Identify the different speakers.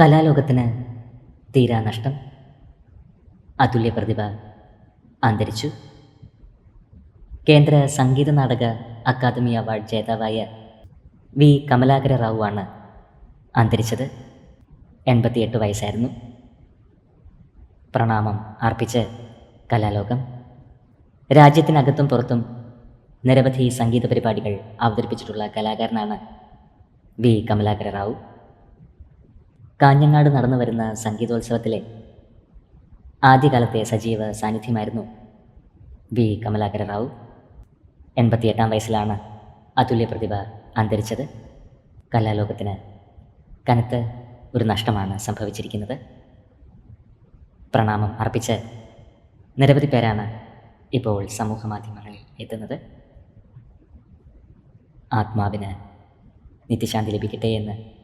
Speaker 1: കലാലോകത്തിന് തീരാ നഷ്ടം. അതുല്യ പ്രതിഭ അന്തരിച്ചു. കേന്ദ്ര സംഗീത നാടക അക്കാദമി അവാർഡ് ജേതാവായ വി. കമലാകര റാവു ആണ് അന്തരിച്ചത്. എൺപത്തിയെട്ട് വയസ്സായിരുന്നു. പ്രണാമം അർപ്പിച്ച് കലാലോകം. രാജ്യത്തിനകത്തും പുറത്തും നിരവധി സംഗീത പരിപാടികൾ അവതരിപ്പിച്ചിട്ടുള്ള കലാകാരനാണ് വി. കമലാകര റാവു. കാഞ്ഞങ്ങാട് നടന്നു വരുന്ന സംഗീതോത്സവത്തിലെ ആദ്യകാലത്തെ സജീവ സാന്നിധ്യമായിരുന്നു വി. കമലാകര റാവു. എൺപത്തിയെട്ടാം വയസ്സിലാണ് അതുല്യ പ്രതിഭ അന്തരിച്ചത്. കലാലോകത്തിന് കനത്ത് ഒരു നഷ്ടമാണ് സംഭവിച്ചിരിക്കുന്നത്. പ്രണാമം അർപ്പിച്ച് നിരവധി പേരാണ് ഇപ്പോൾ സമൂഹ മാധ്യമങ്ങളിൽ എത്തുന്നത്. ആത്മാവിന് നിത്യശാന്തി ലഭിക്കട്ടെ എന്ന്